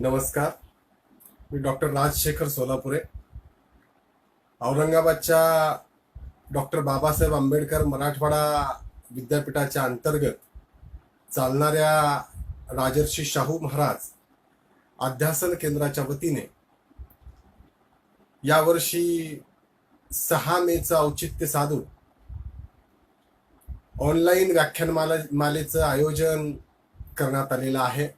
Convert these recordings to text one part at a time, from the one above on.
नमस्कार. मी डॉक्टर राजशेखर सोलापुरे. औरंगाबादच्या डॉक्टर बाबासाहेब आंबेडकर मराठवाडा विद्यापीठाच्या अंतर्गत चालणाऱ्या राजर्षी शाहू महाराज अध्यासन केंद्राच्या वतीने यावर्षी सहा मेचं औचित्य साधून ऑनलाईन व्याख्यानमाला मालेचं आयोजन करण्यात आलेलं आहे.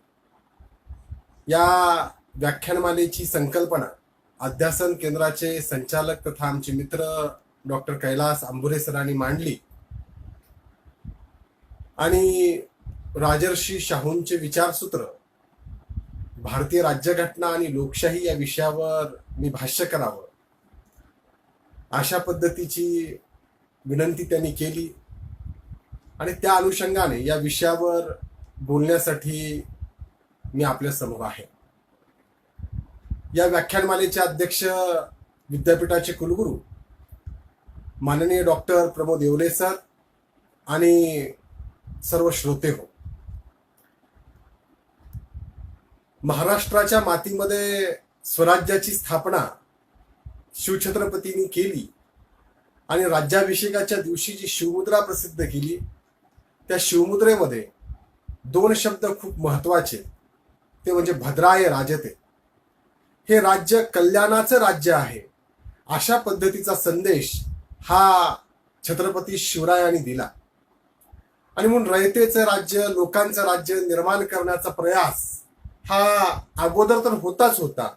या व्याख्यानमालेची संकल्पना अध्यासन केंद्राचे संचालक तथा आमचे मित्र डॉक्टर कैलास आंबुरे सरांनी मांडली. आणि राजर्षी शाहूंचे विचारसूत्र भारतीय राज्यघटना आणि लोकशाही या विषयावर मी भाष्य करावं. अशा पद्धतीची विनंती त्यांनी केली. आणि त्या अनुषंगाने या विषयावर बोलण्यासाठी मी आपल्यासमोर आहे. या व्याख्यानमालेचे अध्यक्ष विद्यापीठाचे कुलगुरू माननीय डॉक्टर प्रमोद येवले सर आणि सर्व श्रोते हो. महाराष्ट्राच्या मातीमध्ये स्वराज्याची स्थापना शिवछत्रपतींनी केली आणि राज्याभिषेकाच्या दिवशी जी शिवमुद्रा प्रसिद्ध केली त्या शिवमुद्रेमध्ये दोन शब्द खूप महत्त्वाचे ते म्हणजे भद्राय राजते. हे राज्य कल्याणाचं राज्य आहे. अशा पद्धतीचा संदेश हा छत्रपती शिवरायांनी दिला. आणि म्हणून रयतेचं राज्य लोकांचं राज्य निर्माण करण्याचा प्रयास हा अगोदर तर होताच होता.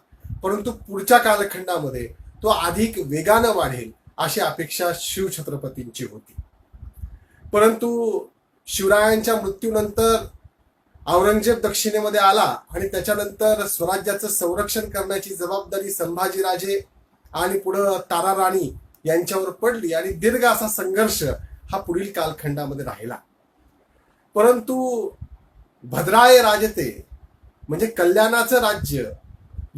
परंतु पुढच्या कालखंडामध्ये तो अधिक वेगानं वाढेल अशी अपेक्षा शिवछत्रपतींची होती. परंतु शिवरायांच्या मृत्यूनंतर औरंगजेब दक्षिणेमध्ये आला आणि त्याच्यानंतर स्वराज्याचं संरक्षण करण्याची जबाबदारी संभाजीराजे आणि पुढं तारा राणी यांच्यावर पडली आणि दीर्घ असा संघर्ष हा पुढील कालखंडामध्ये राहिला. परंतु भद्राय राजते म्हणजे कल्याणाचं राज्य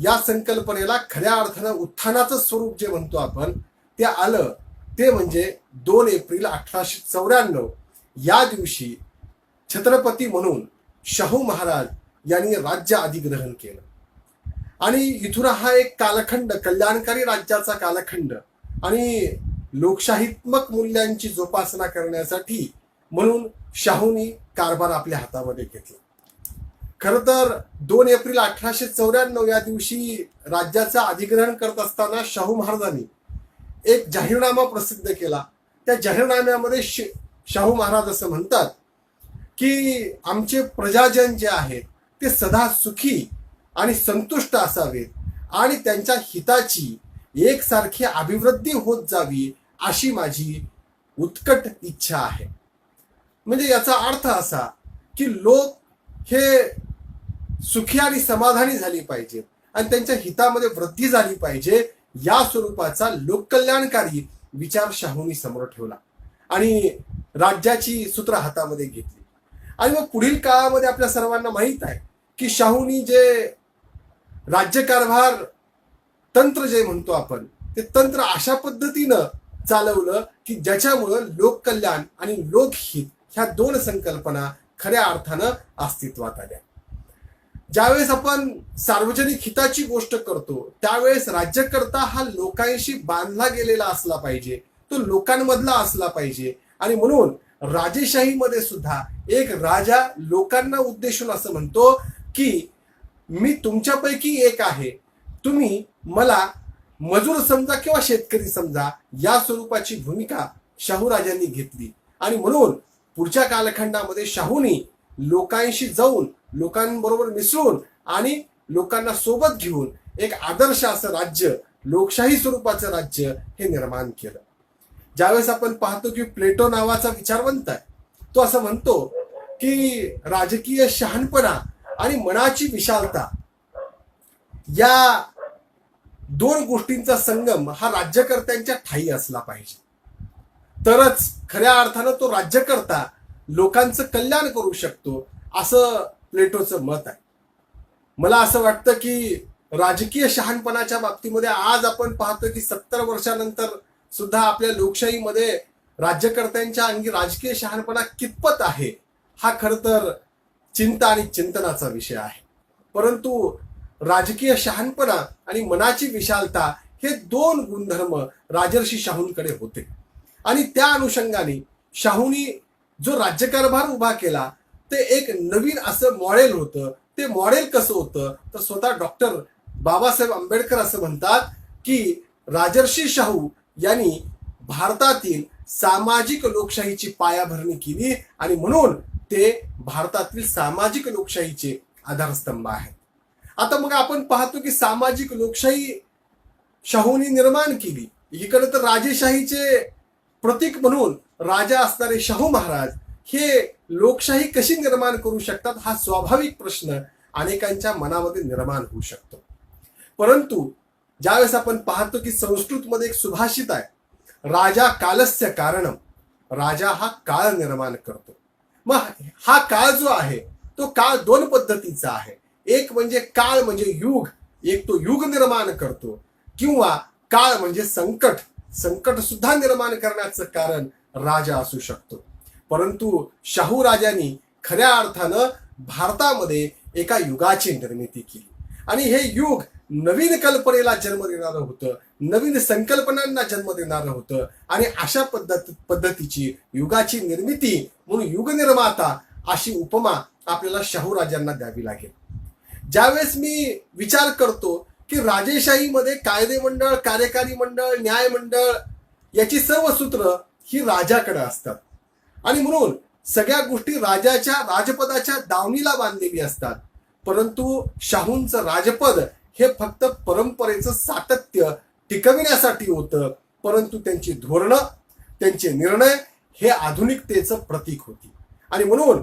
या संकल्पनेला खऱ्या अर्थानं उत्थानाचं स्वरूप जे म्हणतो आपण ते आलं. ते म्हणजे दोन एप्रिल अठराशे चौऱ्याण्णव या दिवशी छत्रपती म्हणून शाहू महाराज यांनी राज्य अधिग्रहण केलं. आणि इथुरा हा एक कालखंड कल्याणकारी राज्याचा कालखंड आणि लोकशाहीत्मक मूल्यांची जोपासना करण्यासाठी म्हणून शाहूनी कारभार आपल्या हातामध्ये घेतला. खर तर दोन एप्रिल अठराशे चौऱ्याण्णव या दिवशी राज्याचं अधिग्रहण करत असताना शाहू महाराजांनी एक जाहीरनामा प्रसिद्ध केला. त्या जाहीरनाम्यामध्ये श- शाहू महाराज असं म्हणतात की आमचे प्रजाजन जे आहेत ते सदा सुखी आणि संतुष्ट असावेत आणि त्यांच्या हिताची एकसारखी अभिवृद्धी होत जावी अशी माझी उत्कट इच्छा आहे. म्हणजे याचा अर्थ असा की लोक हे सुखी आणि समाधानी झाली पाहिजेत आणि त्यांच्या हितामध्ये वृद्धी झाली पाहिजे या स्वरूपाचा लोककल्याणकारी विचार शाहूंनी समोर ठेवला आणि राज्याची सूत्र हातामध्ये घेतली. आणि मग पुढील काळामध्ये आपल्या सर्वांना माहीत आहे की शाहूनी जे राज्यकारभार तंत्र जे म्हणतो आपण ते तंत्र अशा पद्धतीनं चालवलं की ज्याच्यामुळं लोककल्याण आणि लोकहित ह्या दोन संकल्पना खऱ्या अर्थानं अस्तित्वात आल्या. ज्यावेळेस आपण सार्वजनिक हिताची गोष्ट करतो त्यावेळेस राज्यकर्ता हा लोकांशी बांधला गेलेला असला पाहिजे तो लोकांमधला असला पाहिजे. आणि म्हणून राजेशाहीमध्ये सुद्धा एक राजा लोकांना उद्देशून असं म्हणतो की मी तुमच्यापैकी एक आहे. तुम्ही मला मजूर समजा किंवा शेतकरी समजा या स्वरूपाची भूमिका शाहू राजांनी घेतली. आणि म्हणून पुढच्या कालखंडामध्ये शाहूनी लोकांशी जाऊन लोकांबरोबर मिसळून आणि लोकांना सोबत घेऊन एक आदर्श असं राज्य लोकशाही स्वरूपाचं राज्य हे निर्माण केलं. ज्यावेळेस आपण पाहतो की प्लेटो नावाचा विचारवंत आहे तो असं म्हणतो की राजकीय शहाणपणा आणि मनाची विशालता या दोन गोष्टींचा संगम हा राज्यकर्त्यांच्या ठाई असला पाहिजे. तरच खऱ्या अर्थानं तो राज्यकर्ता लोकांचं कल्याण करू शकतो असं प्लेटोचं मत आहे. मला असं वाटतं की राजकीय शहाणपणाच्या बाबतीमध्ये आज आपण पाहतो की सत्तर वर्षानंतर सुद्धा आपल्या लोकशाहीमध्ये राज्यकर्त्यांच्या अंगी राजकीय शहाणपणा कितपत आहे हा खर तर चिंता आणि चिंतनाचा विषय आहे. परंतु राजकीय शहाणपणा आणि मनाची विशालता हे दोन गुणधर्म राजर्षी शाहूंकडे होते. आणि त्या अनुषंगाने शाहूंनी जो राज्यकारभार उभा केला ते एक नवीन असं मॉडेल होतं. ते मॉडेल कसं होतं? तर स्वतः डॉक्टर बाबासाहेब आंबेडकर असं म्हणतात की राजर्षी शाहू यांनी भारतातील सामाजिक लोकशाहीची पायाभरणी केली आणि म्हणून ते भारतातील सामाजिक लोकशाहीचे आधारस्तंभ आहेत. आता मग आपण पाहतो की सामाजिक लोकशाही शाहूंनी निर्माण केली. इकडे तर राजेशाहीचे प्रतीक म्हणून राजा असणारे शाहू महाराज हे लोकशाही कशी निर्माण करू शकतात हा स्वाभाविक प्रश्न अनेकांच्या मनामध्ये निर्माण होऊ शकतो. परंतु ज्यावेळेस आपण पाहतो की संस्कृतमध्ये एक सुभाषित आहे राजा कालस्य कारणम राजा हा काळ निर्माण करतो. मग हा काळ जो आहे तो काळ दोन पद्धतीचा आहे. एक म्हणजे काळ म्हणजे युग एक तो युग निर्माण करतो. किंवा काळ म्हणजे संकट. संकट सुद्धा निर्माण करण्याचं कारण राजा असू शकतो. परंतु शाहू राजांनी खऱ्या अर्थानं भारतामध्ये एका युगाची निर्मिती केली. आणि हे युग नवीन कल्पनेला जन्म देणारं होतं नवीन संकल्पनांना जन्म देणारं होतं आणि अशा पद्धत पद्धतीची युगाची निर्मिती म्हणून युग निर्माता अशी उपमा आपल्याला शाहू राजांना द्यावी लागेल. ज्यावेळेस मी विचार करतो की राजेशाहीमध्ये कायदे मंडळ कार्यकारी मंडळ न्याय मंडळ याची सर्व सूत्र ही राजाकडे असतात. आणि म्हणून सगळ्या गोष्टी राजाच्या राजपदाच्या दावणीला बांधलेली असतात. परंतु शाहूंचं राजपद हे फक्त परंपरेचं सातत्य टिकविण्यासाठी होतं परंतु त्यांची धोरणं त्यांचे निर्णय हे आधुनिकतेचं प्रतीक होती. आणि म्हणून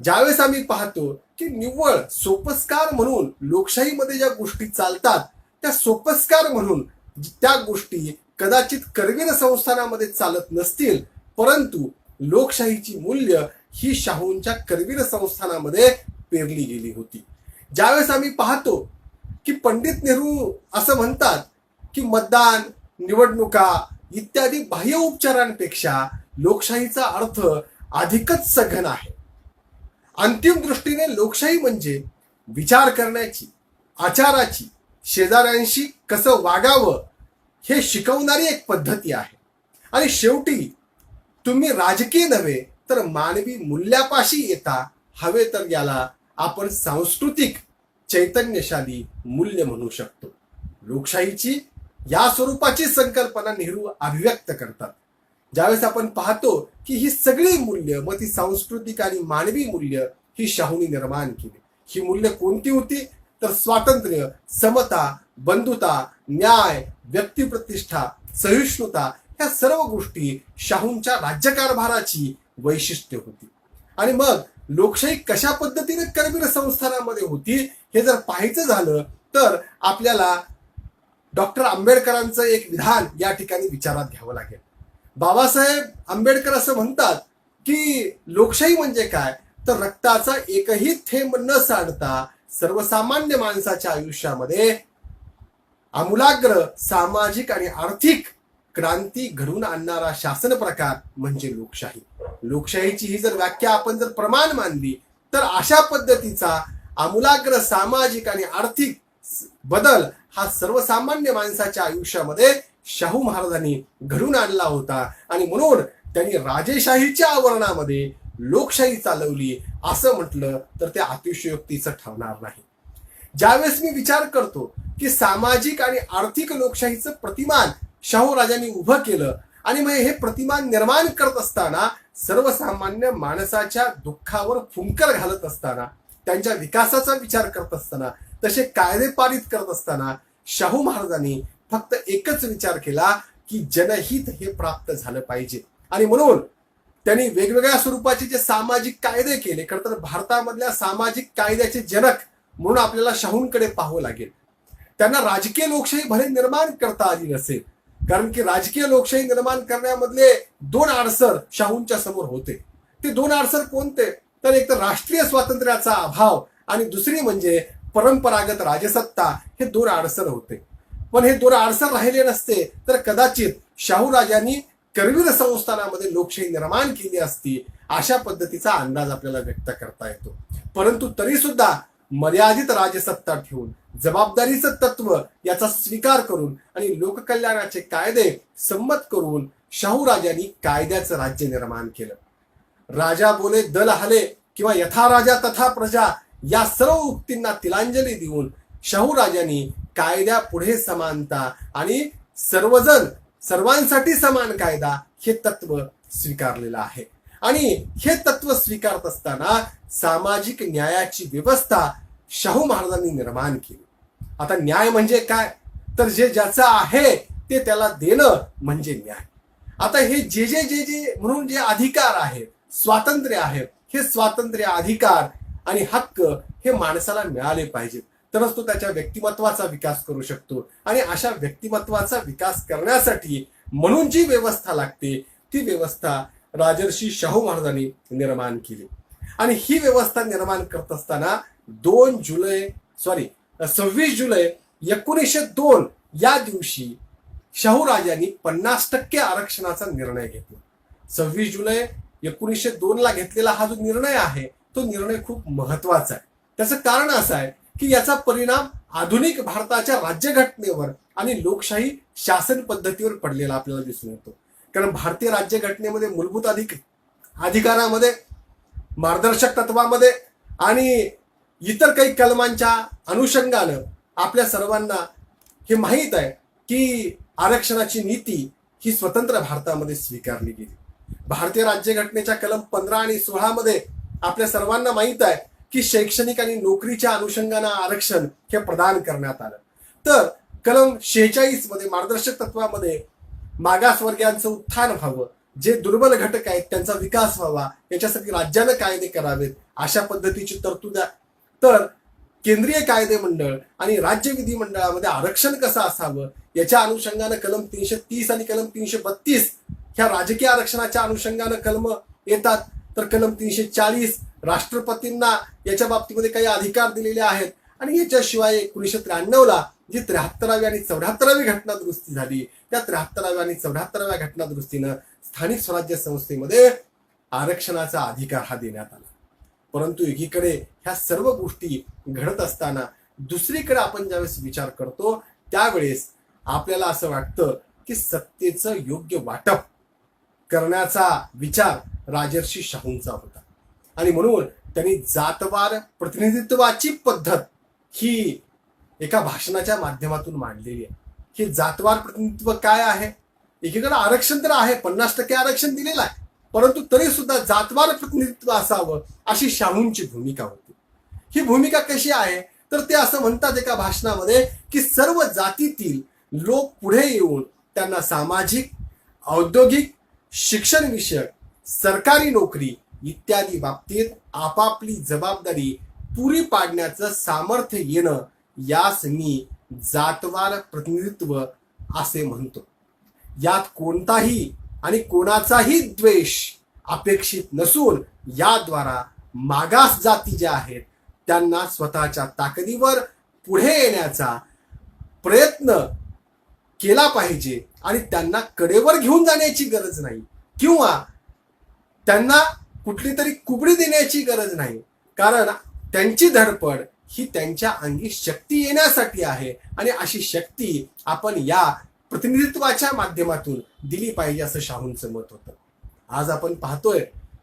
ज्यावेळेस आम्ही पाहतो की निव्वळ सोपस्कार म्हणून लोकशाहीमध्ये ज्या गोष्टी चालतात त्या सोपस्कार म्हणून त्या गोष्टी कदाचित करवीर संस्थानामध्ये चालत नसतील परंतु लोकशाहीची मूल्य ही शाहूंच्या करवीर संस्थानामध्ये पेरली गेली होती. ज्यावेळेस आम्ही पाहतो की पंडित नेहरू असं म्हणतात की मतदान निवडणुका इत्यादी बाह्य उपचारांपेक्षा लोकशाहीचा अर्थ अधिकच सघन आहे. अंतिम दृष्टीने लोकशाही म्हणजे विचार करण्याची आचाराची शेजाऱ्यांशी कसं वागावं हे शिकवणारी एक पद्धती आहे. आणि शेवटी तुम्ही राजकीय नव्हे तर मानवी मूल्यापाशी येता हवे तर याला आपण सांस्कृतिक चैतन्यशाली मूल्य म्हणू शकतो. लोकशाहीची या स्वरूपाची संकल्पना नेहरू अभिव्यक्त करतात. ज्यावेळेस आपण पाहतो की ही सगळी मूल्य मग ती सांस्कृतिक आणि मानवी मूल्य ही शाहूनी निर्माण केली. ही मूल्य कोणती होती? तर स्वातंत्र्य समता बंधुता न्याय व्यक्तिप्रतिष्ठा सहिष्णुता ह्या सर्व गोष्टी शाहूंच्या राज्यकारभाराची वैशिष्ट्य होती. आणि मग लोकशाही कशा पद्धतीने करवीर संस्थानामध्ये होती हे जर पाहायचं झालं तर आपल्याला डॉक्टर आंबेडकरांचं एक विधान या ठिकाणी विचारात घ्यावं लागेल. बाबासाहेब आंबेडकर असं म्हणतात की लोकशाही म्हणजे काय? तर रक्ताचा एकही थेंब न सांडता सर्वसामान्य माणसाच्या आयुष्यामध्ये आमूलाग्र सामाजिक आणि आर्थिक क्रांती घडवून आणणारा शासन प्रकार म्हणजे लोकशाही. लोकशाहीची ही जर व्याख्या आपण जर प्रमाण मानली तर अशा पद्धतीचा आमूलाग्र सामाजिक आणि आर्थिक बदल हा सर्वसामान्य माणसाच्या आयुष्यामध्ये शाहू महाराजांनी घडून आणला होता. आणि म्हणून त्यांनी राजेशाहीच्या आवरणामध्ये लोकशाही चालवली असं म्हटलं तर ते अतिशयोक्तीचं ठरणार नाही. ज्यावेळेस मी विचार करतो की सामाजिक आणि आर्थिक लोकशाहीचं प्रतिमान शाहू राजांनी उभं केलं. आणि मग हे प्रतिमा निर्माण करत असताना सर्वसामान्य माणसाच्या दुःखावर फुंकर घालत असताना त्यांच्या विकासाचा विचार करत असताना तसे कायदे पारित करत असताना शाहू महाराजांनी फक्त एकच विचार केला की जनहित हे प्राप्त झालं पाहिजे. आणि म्हणून त्यांनी वेगवेगळ्या स्वरूपाचे जे सामाजिक कायदे केले खरं तर भारतामधल्या सामाजिक कायद्याचे जनक म्हणून आपल्याला शाहूंकडे पाहावं लागेल. त्यांना राजकीय लोकशाही भले निर्माण करता आली नसेल कारण की राजकीय लोकशाही निर्माण करण्यामधले दोन आडसर शाहूंच्या समोर होते. ते दोन आडसर कोणते? तर एक तर राष्ट्रीय स्वातंत्र्याचा अभाव आणि दुसरी म्हणजे परंपरागत राजसत्ता हे दोन आडसर होते. पण हे दोन आडसर राहिले नसते तर कदाचित शाहू राजांनी करवीर संस्थानामध्ये लोकशाही निर्माण केली असती अशा पद्धतीचा अंदाज आपल्याला व्यक्त करता येतो. परंतु तरी सुद्धा मर्यादित राजसत्ता ठेवून जबाबदारीचं तत्व याचा स्वीकार करून आणि लोककल्याणाचे कायदे संमत करून शाहू राजांनी कायद्याचं राज्य निर्माण केलं. राजा बोले दल हले किंवा यथा राजा तथा प्रजा या सर्व उक्तींना तिलांजली देऊन शाहू राजांनी कायद्या पुढे समानता आणि सर्वजण सर्वांसाठी समान कायदा हे तत्व स्वीकारलेलं आहे. आणि हे तत्व स्वीकारत असताना सामाजिक न्यायाची व्यवस्था शाहू महाराजांनी निर्माण केली. आता न्याय म्हणजे काय? तर जे ज्याचं आहे ते त्याला देणं म्हणजे न्याय. आता हे जे जे जे जे म्हणून जे अधिकार आहेत स्वातंत्र्य आहेत हे स्वातंत्र्य अधिकार आणि हक्क हे माणसाला मिळाले पाहिजेत. तरच तो त्याच्या व्यक्तिमत्वाचा विकास करू शकतो. आणि अशा व्यक्तिमत्वाचा विकास करण्यासाठी म्हणून जी व्यवस्था लागते ती व्यवस्था राजर्षी शाहू महाराजांनी निर्माण केली. आणि ही व्यवस्था निर्माण करत असताना दोन जुलै सॉरी सव्वीस जुलै एकोणीसशे दोन या दिवशी शाहू राजांनी पन्नास टक्के आरक्षणाचा निर्णय घेतला. सव्वीस जुलै एकोणीसशे दोन ला घेतलेला हा जो निर्णय आहे तो निर्णय खूप महत्त्वाचा आहे. त्याचं कारण असं आहे की याचा परिणाम आधुनिक भारताच्या राज्यघटनेवर आणि लोकशाही शासन पद्धतीवर पडलेला आपल्याला दिसून येतो. कारण भारतीय राज्यघटनेमध्ये मूलभूत अधिक अधिकारामध्ये मार्गदर्शक तत्वामध्ये आणि इतर काही कलमांच्या अनुषंगानं आपल्या सर्वांना हे माहीत आहे की आरक्षणाची नीती ही स्वतंत्र भारतामध्ये स्वीकारली गेली. भारतीय राज्यघटनेच्या कलम पंधरा आणि सोळामध्ये आपल्या सर्वांना माहीत आहे की शैक्षणिक आणि नोकरीच्या अनुषंगानं आरक्षण हे प्रदान करण्यात आलं. तर कलम शेहेचाळीसमध्ये मार्गदर्शक तत्वामध्ये मागासवर्गीयांचं उत्थान व्हावं जे दुर्बल घटक आहेत त्यांचा विकास व्हावा याच्यासाठी राज्यानं कायदे करावेत अशा पद्धतीची तरतूद आहे. तर केंद्रीय कायदे मंडळ आणि राज्य विधिमंडळामध्ये आरक्षण कसं असावं याच्या अनुषंगानं कलम तीनशे तीस आणि कलम तीनशे बत्तीस ह्या राजकीय आरक्षणाच्या अनुषंगानं कलम येतात. तर कलम तीनशे चाळीस राष्ट्रपतींना याच्या बाबतीमध्ये काही अधिकार दिलेले आहेत. आणि याच्याशिवाय एकोणीसशे त्र्याण्णव ला जी त्र्याहत्तरावी आणि चौऱ्याहत्तरावी घटना दुरुस्ती झाली त्या त्र्याहत्तराव्या आणि चौऱ्याहत्तराव्या घटना दुरुस्तीनं स्थानिक स्वराज्य संस्थेमध्ये आरक्षणाचा अधिकार हा देण्यात आला. परंतु एकीकडे ह्या सर्व गोष्टी घडत असताना दुसरीकडे आपण ज्यावेळेस विचार करतो त्यावेळेस आपल्याला असं वाटतं की सत्तेचं योग्य वाटप करण्याचा विचार राजर्षी शाहूंचा होता. आणि म्हणून त्यांनी जातवार प्रतिनिधित्वाची पद्धत ही एका भाषणाच्या माध्यमातून मांडलेली आहे. हे जातवार प्रतिनिधित्व काय आहे? एकीकडे आरक्षण तर आहे पन्नास टक्के आरक्षण दिलेलं आहे. परंतु तरी सुद्धा जातवार प्रतिनिधित्व असावं अशी शाहूंची भूमिका होती. ही भूमिका कशी आहे? तर ते असं म्हणतात एका भाषणामध्ये की सर्व जातीतील लोक पुढे येऊन त्यांना सामाजिक औद्योगिक शिक्षण विषयक सरकारी नोकरी इत्यादी बाबतीत आपापली जबाबदारी पुरी पाडण्याचं सामर्थ्य येणं यास मी जातवार प्रतिनिधित्व असे म्हणतो. यात कोणताही आणि कोणाचाही द्वेष अपेक्षित नसून याद्वारा मागास जाती ज्या आहेत त्यांना स्वतःच्या ताकदीवर पुढे येण्याचा प्रयत्न केला पाहिजे आणि त्यांना कडेवर घेऊन जाण्याची गरज नाही. किंवा त्यांना कुठली तरी कुबडी देण्याची गरज नाही. कारण त्यांची धडपड ही त्यांच्या अंगी शक्ती येण्यासाठी आहे आणि अशी शक्ती आपण या प्रतिनिधित्वाच्या माध्यमातून दिली पाहिजे असं शाहूंचं मत होतं. आज आपण पाहतोय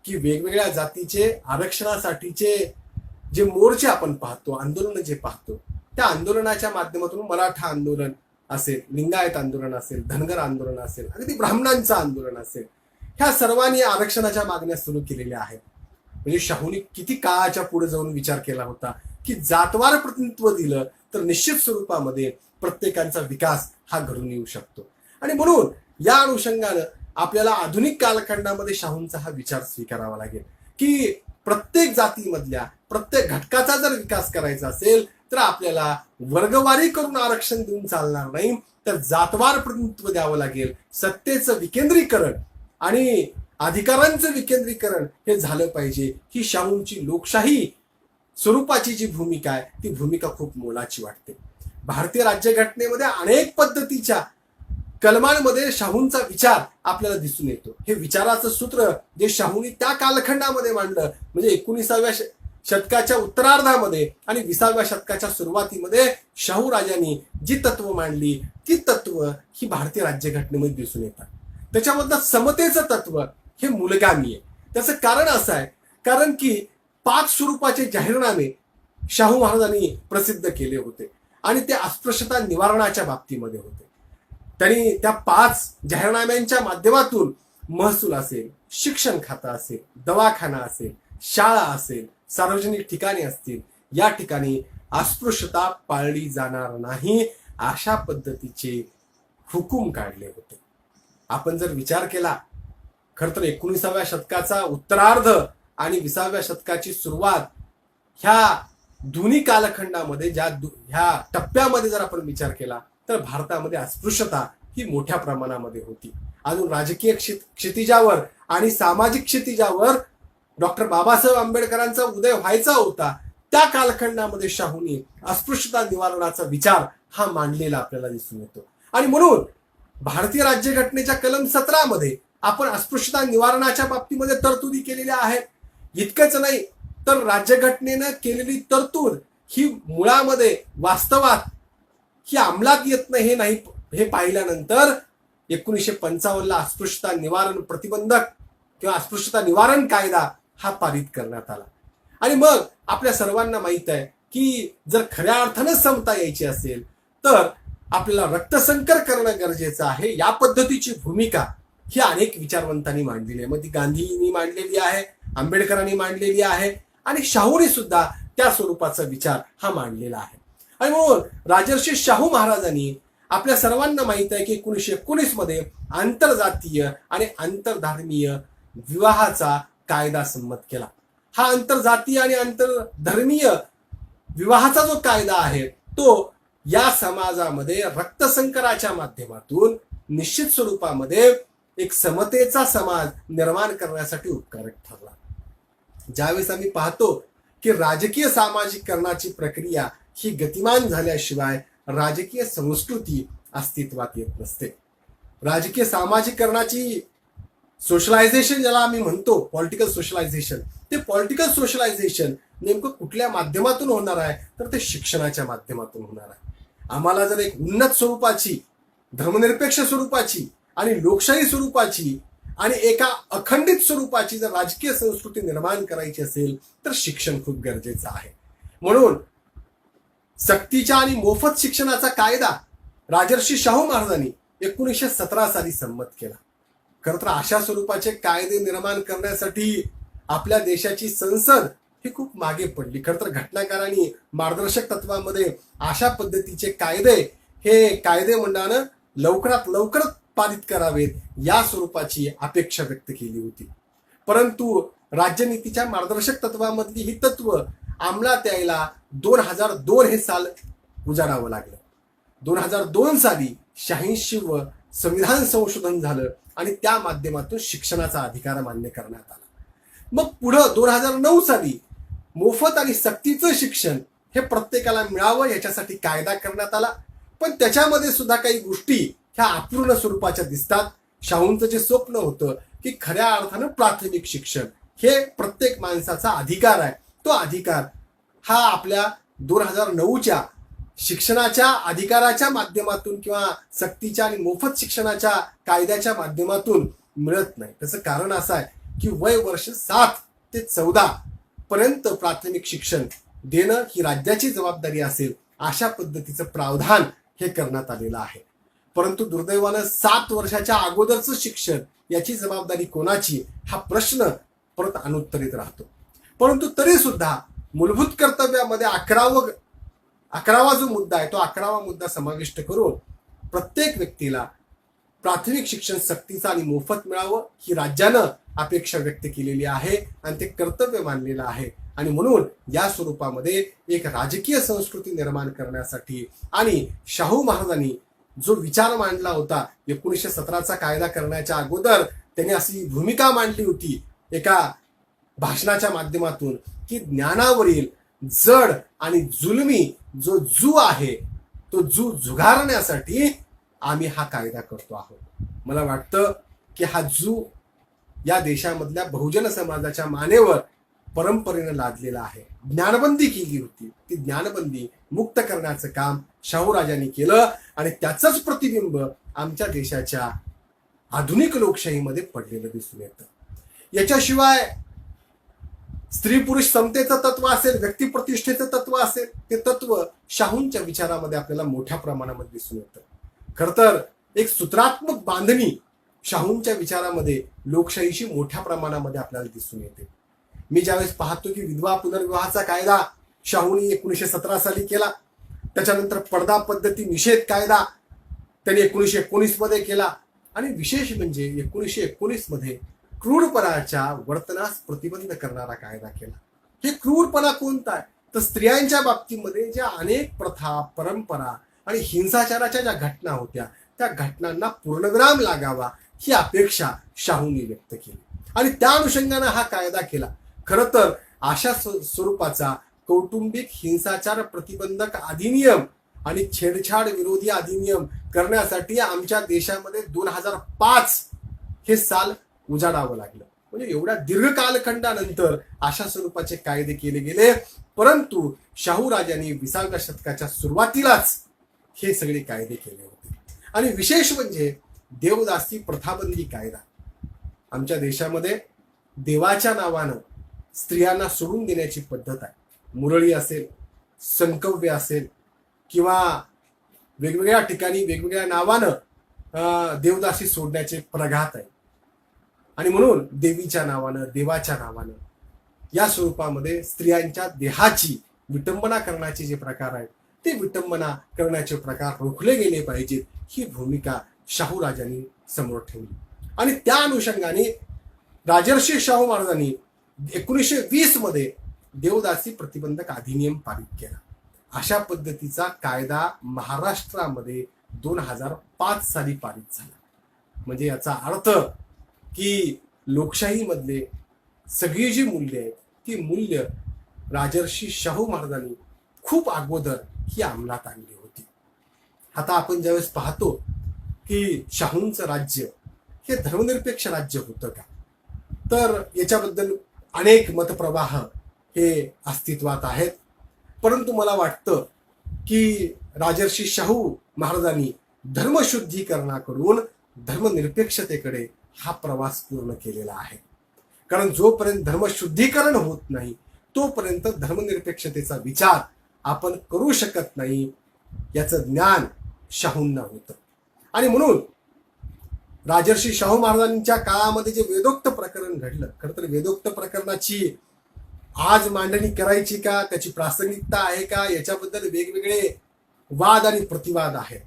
की वेगवेगळ्या जातीचे आरक्षणासाठीचे जे मोर्चे आपण पाहतो आंदोलन जे पाहतो त्या आंदोलनाच्या माध्यमातून मराठा आंदोलन असेल लिंगायत आंदोलन असेल धनगर आंदोलन असेल अगदी ब्राह्मणांचं आंदोलन असेल ह्या सर्वांनी आरक्षणाच्या मागण्या सुरू केलेल्या आहेत. म्हणजे शाहूने किती काळाच्या पुढे जाऊन विचार केला होता की जातवार प्रतिनिधित्व दिलं तर निश्चित स्वरूपामध्ये प्रत्येकांचा विकास हा घडून येऊ शकतो. आणि म्हणून या अनुषंगानं आपल्याला आधुनिक कालखंडामध्ये शाहूंचा हा विचार स्वीकारावा लागेल. की प्रत्येक जातीमधल्या प्रत्येक घटकाचा जर विकास करायचा असेल तर आपल्याला वर्गवारी करून आरक्षण देऊन चालणार नाही तर जातवार प्रतिनिधित्व द्यावं लागेल. सत्तेचं विकेंद्रीकरण आणि अधिकारांचं विकेंद्रीकरण हे झालं पाहिजे. ही शाहूंची लोकशाही स्वरूपाची जी भूमिका आहे ती भूमिका खूप मोलाची वाटते. भारतीय राज्यघटनेमध्ये अनेक पद्धतीच्या कलमांमध्ये शाहूंचा विचार आपल्याला दिसून येतो. हे विचाराचं सूत्र जे शाहूंनी त्या कालखंडामध्ये मांडलं म्हणजे एकोणीसाव्या शतकाच्या उत्तरार्धामध्ये आणि विसाव्या शतकाच्या सुरुवातीमध्ये शाहू राजांनी जी तत्व मांडली ती तत्व ही भारतीय राज्यघटनेमध्ये दिसून येतात. त्याच्यामधलं समतेचं तत्व हे मूलगामी आहे. त्याचं कारण असं आहे कारण की पाच स्वरूपाचे जाहीरनामे शाहू महाराजांनी प्रसिद्ध केले होते आणि ते अस्पृश्यता निवारणाच्या बाबतीमध्ये होते. त्यांनी त्या पाच जाहीरनाम्यांच्या माध्यमातून महसूल असेल शिक्षण खातं असेल दवाखाना असेल शाळा असेल सार्वजनिक ठिकाणी असतील या ठिकाणी अस्पृश्यता पाळली जाणार नाही अशा पद्धतीचे हुकूम काढले होते. आपण जर विचार केला खर तर एकोणीसाव्या शतकाचा उत्तरार्ध आणि विसाव्या शतकाची सुरुवात ह्या दोन्ही कालखंडामध्ये ज्या दु- ह्या टप्प्यामध्ये जर आपण विचार केला तर भारतामध्ये अस्पृश्यता ही मोठ्या प्रमाणामध्ये होती. अजून राजकीय क्षितिजावर आणि सामाजिक क्षितिजावर डॉक्टर बाबासाहेब आंबेडकरांचा उदय व्हायचा होता त्या कालखंडामध्ये शाहूंनी अस्पृश्यता निवारणाचा विचार हा मांडलेला आपल्याला दिसून येतो. आणि म्हणून भारतीय राज्यघटनेच्या कलम सतरामध्ये आपण अस्पृश्यता निवारणाच्या बाबतीमध्ये तरतुदी केलेल्या आहेत. इतकंच नाही तर राज्यघटनेनं केलेली तरतूद ही मुळामध्ये वास्तवात ही अंमलात येत नाही हे नाही हे पाहिल्यानंतर एकोणीसशे पंचावन्नला अस्पृश्यता निवारण प्रतिबंधक किंवा अस्पृश्यता निवारण कायदा हा पारित करण्यात आला. आणि मग आपल्या सर्वांना माहीत आहे की जर खऱ्या अर्थानं समता यायची असेल तर आपल्याला रक्तसंकर करणं गरजेचं आहे. या पद्धतीची भूमिका ही अनेक विचारवंतांनी मांडलेली आहे. मग ती गांधींनी मांडलेली आहे. आंबेडकरांनी मांडलेली आहे आणि शाहूने सुद्धा त्या स्वरूपाचा विचार हा मांडलेला आहे. आणि म्हणून राजर्षी शाहू महाराजांनी आपल्या सर्वांना माहीत आहे की एकोणीसशे एकोणीसमध्ये आंतरजातीय आणि आंतरधर्मीय विवाहाचा कायदा संमत केला. हा आंतरजातीय आणि आंतरधर्मीय विवाहाचा जो कायदा आहे तो या समाजामध्ये रक्तसंकराच्या माध्यमातून निश्चित स्वरूपामध्ये एक समतेचा समाज निर्माण करण्यासाठी उपकारक ठरला. ज्यावेळेस आम्ही पाहतो की राजकीय सामाजिकरणाची प्रक्रिया ही गतिमान झाल्याशिवाय राजकीय संस्कृती अस्तित्वात येत नसते. राजकीय सामाजिकरणाची सोशलायझेशन ज्याला आम्ही म्हणतो पॉलिटिकल सोशलायझेशन ते पॉलिटिकल सोशलायझेशन नेमकं कुठल्या माध्यमातून होणार आहे? तर ते शिक्षणाच्या माध्यमातून होणार आहे. आम्हाला जर एक उन्नत स्वरूपाची धर्मनिरपेक्ष स्वरूपाची आणि लोकशाही स्वरूपाची आणि एका अखंडित स्वरूपाची जर राजकीय संस्कृती निर्माण करायची असेल तर शिक्षण खूप गरजेचं आहे. म्हणून सक्तीच्या आणि मोफत शिक्षणाचा कायदा राजर्षी शाहू महाराजांनी एकोणीसशे सतरा साली संमत केला. खरं तर अशा स्वरूपाचे कायदे निर्माण करण्यासाठी आपल्या देशाची संसद ही खूप मागे पडली. खरं तर घटनाकारांनी मार्गदर्शक तत्वामध्ये अशा पद्धतीचे कायदे हे कायदे मंडळानं लवकरात लवकर उत्पादित करावेत या स्वरूपाची अपेक्षा व्यक्त केली होती. परंतु राज्यनीतीच्या मार्गदर्शक तत्वामधली ही तत्व अंमलात यायला दोन हजार दोन हे साल उजाडावं लागलं. दोन हजार दोन साली शहाऐंशी व संविधान संशोधन झालं आणि त्या माध्यमातून शिक्षणाचा अधिकार मान्य करण्यात आला. मग पुढं दोन हजार नऊ साली मोफत आणि सक्तीचं शिक्षण हे प्रत्येकाला मिळावं याच्यासाठी कायदा करण्यात आला. पण त्याच्यामध्ये सुद्धा काही गोष्टी ह्या अपूर्ण स्वरूपाच्या दिसतात. शाहूंचं जे स्वप्न होतं की खऱ्या अर्थानं प्राथमिक शिक्षण हे प्रत्येक माणसाचा अधिकार आहे. तो अधिकार हा आपल्या दोन हजार नऊच्या शिक्षणाच्या अधिकाराच्या माध्यमातून किंवा सक्तीच्या आणि मोफत शिक्षणाच्या कायद्याच्या माध्यमातून मिळत नाही. त्याचं कारण असं आहे की वय वर्ष सात ते चौदा पर्यंत प्राथमिक शिक्षण देणं ही राज्याची जबाबदारी असेल अशा पद्धतीचं प्रावधान हे करण्यात आलेलं आहे. परंतु दुर्दैवानं सात वर्षाच्या अगोदरचं शिक्षण याची जबाबदारी कोणाची हा प्रश्न परत अनुत्तरित राहतो. परंतु तरी सुद्धा मूलभूत कर्तव्यामध्ये अकरावं अकरावा जो मुद्दा आहे तो अकरावा मुद्दा समाविष्ट करून प्रत्येक व्यक्तीला प्राथमिक शिक्षण सक्तीचं आणि मोफत मिळावं ही राज्यानं अपेक्षा व्यक्त केलेली आहे आणि ते कर्तव्य मानलेलं आहे. आणि म्हणून या स्वरूपामध्ये एक राजकीय संस्कृती निर्माण करण्यासाठी आणि शाहू महाराजांनी जो विचार मांडला होता एकोणीसशे सतराचा कायदा करण्याच्या अगोदर त्यांनी अशी भूमिका मांडली होती एका भाषणाच्या माध्यमातून की ज्ञानावरील जड आणि जुलमी जो जू आहे तो जू झुगारण्यासाठी आम्ही हा कायदा करतो आहोत. मला वाटतं की हा जू या देशामधल्या बहुजन समाजाच्या मानेवर परंपरेनं लादलेला आहे. ज्ञानबंदी केली होती. ती ज्ञानबंदी मुक्त करण्याचं काम शाहूराजांनी केलं आणि त्याचंच प्रतिबिंब आमच्या देशाच्या आधुनिक लोकशाहीमध्ये पडलेलं दिसून येतं. याच्याशिवाय स्त्री पुरुष समतेचं तत्व असेल व्यक्तिप्रतिष्ठेचं तत्व असेल ते तत्व शाहूंच्या विचारामध्ये आपल्याला मोठ्या प्रमाणामध्ये दिसून येतं. खर तर एक सूत्रात्मक बांधणी शाहूंच्या विचारामध्ये लोकशाहीशी मोठ्या प्रमाणामध्ये आपल्याला दिसून येते. मी ज्यावेळेस पाहतो की विधवा पुनर्विवाहाचा कायदा शाहूनी एकोणीसशे सतरा साली केला. त्याच्यानंतर पडदा पद्धती निषेध कायदा त्यांनी एकोणीसशे एकोणीसमध्ये केला. आणि विशेष म्हणजे एकोणीसशे एकोणीसमध्ये क्रूरपणाच्या वर्तनास प्रतिबंध करणारा कायदा केला. हे क्रूरपणा कोणता आहे? तर स्त्रियांच्या बाबतीमध्ये ज्या अनेक प्रथा परंपरा आणि हिंसाचाराच्या ज्या घटना होत्या त्या घटनांना पूर्णग्राम लागावा ही अपेक्षा शाहूंनी व्यक्त केली. आणि त्या अनुषंगानं हा कायदा केला. खर तर अशा स्व- स्वरूपाचा कौटुंबिक हिंसाचार प्रतिबंधक अधिनियम आणि छेडछाड विरोधी अधिनियम करण्यासाठी आमच्या देशामध्ये दोन हजार पाच हे साल उजाडावं लागलं. म्हणजे एवढ्या दीर्घ कालखंडानंतर अशा स्वरूपाचे कायदे केले गेले. परंतु शाहू राजांनी विसाव्या शतकाच्या सुरुवातीलाच हे सगळे कायदे केले होते. आणि विशेष म्हणजे देवदासी प्रथाबंदी कायदा. आमच्या देशामध्ये देवाच्या नावानं स्त्रियांना सोडून देण्याची पद्धत आहे. मुरळी असेल संकव्य असेल किंवा वेगवेगळ्या ठिकाणी वेगवेगळ्या नावानं देवदासी सोडण्याचे प्रघात आहे. आणि म्हणून देवीच्या नावानं देवाच्या नावानं या स्वरूपामध्ये स्त्रियांच्या देहाची विटंबना करण्याचे जे प्रकार आहेत ते विटंबना करण्याचे प्रकार रोखले गेले पाहिजेत ही भूमिका शाहू राजांनी समोर ठेवली. आणि त्या अनुषंगाने राजर्षी शाहू महाराजांनी एकोणीसशे वीसमध्ये देवदासी प्रतिबंधक अधिनियम पारित केला. अशा पद्धतीचा कायदा महाराष्ट्रामध्ये दोन हजार पाच साली पारित झाला. म्हणजे याचा अर्थ की लोकशाहीमधले सगळी जी मूल्य आहेत ती मूल्य राजर्षी शाहू महाराजांनी खूप अगोदर ही अंमलात आणली होती. आता आपण ज्यावेळेस पाहतो की शाहूंचं राज्य हे धर्मनिरपेक्ष राज्य होतं का? तर याच्याबद्दल अनेक मतप्रवाह हे अस्तित्वात आहेत. परंतु मला वाटतं की राजर्षी शाहू महाराजांनी धर्मशुद्धीकरणाकडून धर्मनिरपेक्षतेकडे हा प्रवास पूर्ण केलेला आहे. कारण जोपर्यंत धर्मशुद्धीकरण होत नाही तोपर्यंत धर्मनिरपेक्षतेचा विचार आपण करू शकत नाही याचं ज्ञान शाहूंना होतं. आणि म्हणून राजर्षी शाहू महाराजांच्या काळामध्ये जे वेदोक्त प्रकरण घडलं खरं तर वेदोक्त प्रकरणाची आज मांडणी करायची का त्याची प्रासंगिकता आहे का याच्याबद्दल वेगवेगळे वाद आणि प्रतिवाद आहे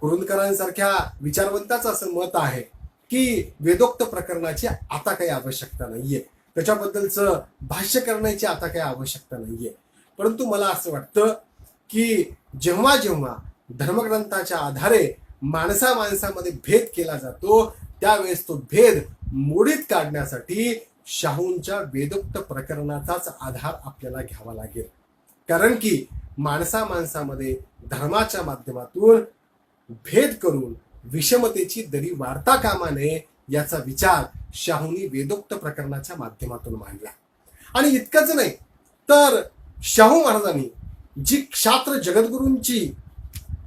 कुरुंदकरांसारख्या विचारवंताचं असं मत आहे की वेदोक्त प्रकरणाची आता काही आवश्यकता नाहीये. त्याच्याबद्दलचं भाष्य करण्याची आता काही आवश्यकता नाहीये. परंतु मला असं वाटतं की जेव्हा जेव्हा धर्मग्रंथाच्या आधारे माणसा माणसामध्ये भेद केला जातो त्यावेळेस तो भेद मोडीत काढण्यासाठी शाहूंच्या वेदोक्त प्रकरणाचाच आधार आपल्याला घ्यावा लागेल. कारण की माणसा माणसामध्ये धर्माच्या माध्यमातून भेद करून विषमतेची दरी वाढता कामा नये याचा विचार शाहूंनी वेदोक्त प्रकरणाच्या माध्यमातून मांडला. आणि इतकंच नाही तर शाहू महाराजांनी जी क्षात्र जगद्गुरूंची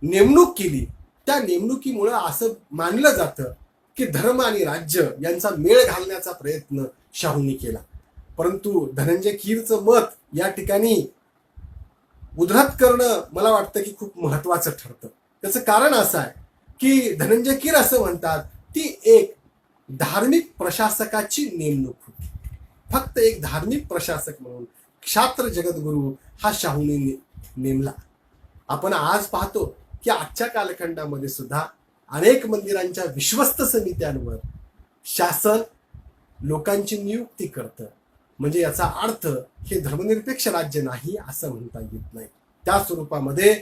नेमणूक केली त्या नेमणुकीमुळं असं मानलं जातं की धर्म आणि राज्य यांचा मेळ घालण्याचा प्रयत्न शाहूंनी केला. परंतु धनंजय कीरचं मत या ठिकाणी उद्धत करणं मला वाटतं की खूप महत्वाचं ठरतं. त्याचं कारण असं आहे की धनंजय कीर असं म्हणतात ती एक धार्मिक प्रशासकाची नेमणूक होती. फक्त एक धार्मिक प्रशासक म्हणून क्षात्र जगद्गुरू हा शाहूने नेमला. आपण आज पाहतो की आजच्या कालखंडामध्ये सुद्धा अनेक मंदिरांच्या विश्वस्त समित्यांवर शासन लोकांची नियुक्ती करतं. म्हणजे याचा अर्थ हे धर्मनिरपेक्ष राज्य नाही असं म्हणता येत नाही. त्या स्वरूपामध्ये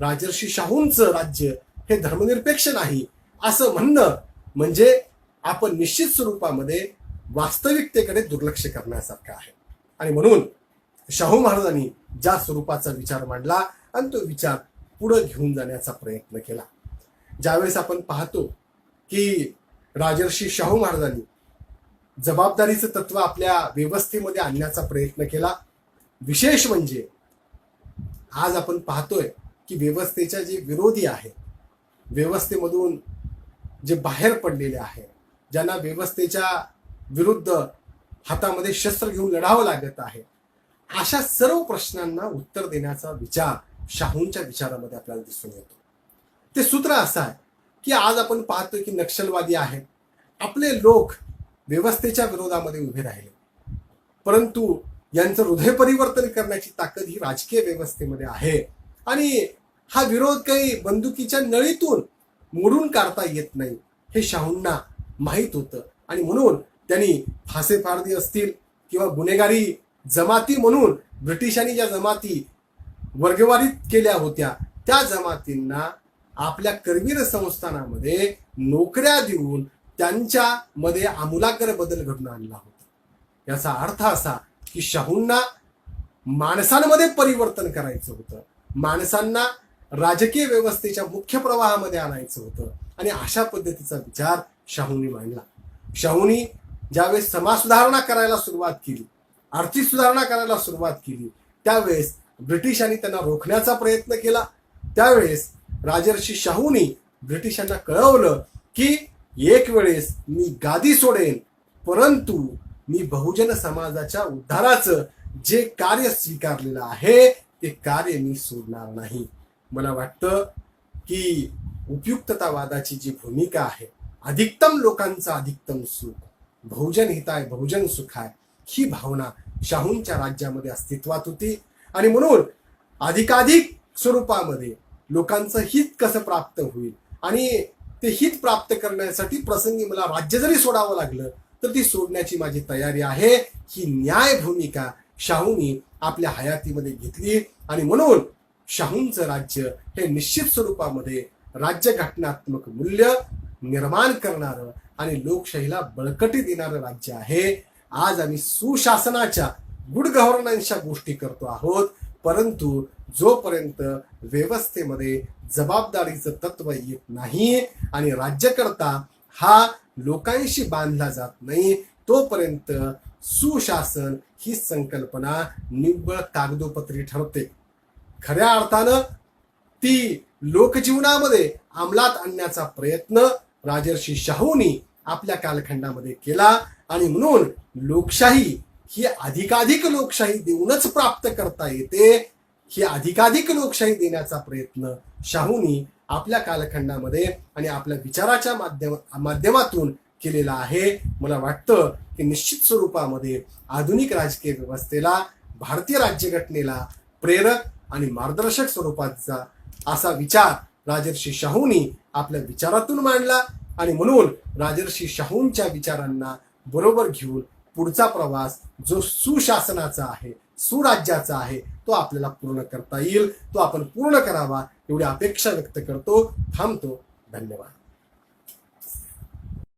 राजर्षी शाहूंचं राज्य हे धर्मनिरपेक्ष नाही असं म्हणणं म्हणजे आपण निश्चित स्वरूपामध्ये वास्तविकतेकडे दुर्लक्ष करण्यासारखं आहे. आणि म्हणून शाहू महाराजांनी ज्या स्वरूपाचा विचार मांडला आणि तो विचार पुढं घेऊन जाण्याचा प्रयत्न केला. ज्यावेळेस आपण पाहतो की राजर्षी शाहू महाराजांनी जबाबदारीचं तत्व आपल्या व्यवस्थेमध्ये आणण्याचा प्रयत्न केला. विशेष म्हणजे आज आपण पाहतोय की व्यवस्थेच्या जे विरोधी आहेत व्यवस्थेमधून जे बाहेर पडलेले आहे ज्यांना व्यवस्थेच्या विरुद्ध हातामध्ये शस्त्र घेऊन लढावं लागत आहे अशा सर्व प्रश्नांना उत्तर देण्याचा विचार शाहूंच्या विचारामध्ये आपल्याला दिसून येतो. ते सूत्र असं आहे की आज आपण पाहतोय की नक्षलवादी आहेत. आपले लोक व्यवस्थेच्या विरोधामध्ये उभे राहिले. परंतु यांचं हृदय परिवर्तन करण्याची ताकद ही राजकीय व्यवस्थेमध्ये आहे. आणि हा विरोध काही बंदुकीच्या नळीतून मोडून काढता येत नाही हे शाहूंना माहीत होतं. आणि म्हणून त्यांनी फासे फारदी असतील किंवा गुन्हेगारी जमाती म्हणून ब्रिटिशांनी ज्या जमाती वर्गवारीत केल्या होत्या. त्या जमातींना आपल्या करवीर संस्थानामध्ये नोकऱ्या देऊन त्यांच्यामध्ये आमूलाग्र बदल घडून आणला होता. याचा अर्थ असा की शाहूंना माणसांमध्ये परिवर्तन करायचं होतं. माणसांना राजकीय व्यवस्थेच्या मुख्य प्रवाहामध्ये आणायचं होतं. आणि अशा पद्धतीचा विचार शाहूंनी मांडला. शाहूंनी ज्यावेळेस समाज सुधारणा करायला सुरुवात केली आर्थिक सुधारणा करायला सुरुवात केली त्यावेळेस ब्रिटिशांनी त्यांना रोखण्याचा प्रयत्न केला. त्यावेळेस राजर्षी शाहूनी ब्रिटिशांना कळवलं की एक वेळेस मी गादी सोडेन परंतु मी बहुजन समाजाच्या उद्धाराचं जे कार्य स्वीकारलेलं आहे ते कार्य मी सोडणार नाही. मला वाटतं की उपयुक्ततावादाची जी भूमिका आहे अधिकतम लोकांचं अधिकतम सुख बहुजन हिताय बहुजन सुखाय ही भावना शाहूंच्या राज्यामध्ये अस्तित्वात होती. आणि म्हणून अधिकाधिक स्वरूपामध्ये लोकांचं हित कसं प्राप्त होईल आणि ते हित प्राप्त करण्यासाठी प्रसंगी मला राज्य जरी सोडावं लागलं तर ती सोडण्याची माझी तयारी आहे. ही न्याय भूमिका शाहूंनी आपल्या हयातीमध्ये घेतली आणि म्हणून शाहूंचं राज्य हे निश्चित स्वरूपामध्ये राज्य घटनात्मक मूल्य निर्माण करणारं आणि लोकशाहीला बळकटी देणारं राज्य आहे. आज आम्ही सुशासनाच्या गुड गव्हर्नन्सच्या गोष्टी करतो आहोत. परंतु जोपर्यंत व्यवस्थेमध्ये जबाबदारीचं तत्व येत नाही आणि राज्यकर्ता हा लोकांशी बांधला जात नाही तोपर्यंत सुशासन ही संकल्पना निव्वळ कागदोपत्री ठरते. खऱ्या अर्थानं ती लोकजीवनामध्ये अंमलात आणण्याचा प्रयत्न राजर्षी शाहूनी आपल्या कालखंडामध्ये केला आणि म्हणून लोकशाही ही अधिकाधिक लोकशाही देऊनच प्राप्त करता येते. ही अधिकाधिक लोकशाही देण्याचा प्रयत्न शाहूनी आपल्या कालखंडामध्ये आणि आपल्या विचाराच्या माध्यम माध्यमातून केलेला आहे. मला वाटतं की निश्चित स्वरूपामध्ये आधुनिक राजकीय व्यवस्थेला भारतीय राज्यघटनेला प्रेरक आणि मार्गदर्शक स्वरूपाचा असा विचार राजर्षी शाहूंनी आपल्या विचारातून मांडला आणि म्हणून राजर्षी शाहूंच्या विचारांना बरोबर घेऊन पुढचा प्रवास जो सुशासनाचा आहे सुराज्याचा आहे तो आपल्याला पूर्ण करता येईल. तो आपण पूर्ण करावा एवढी अपेक्षा व्यक्त करतो. थांबतो. धन्यवाद.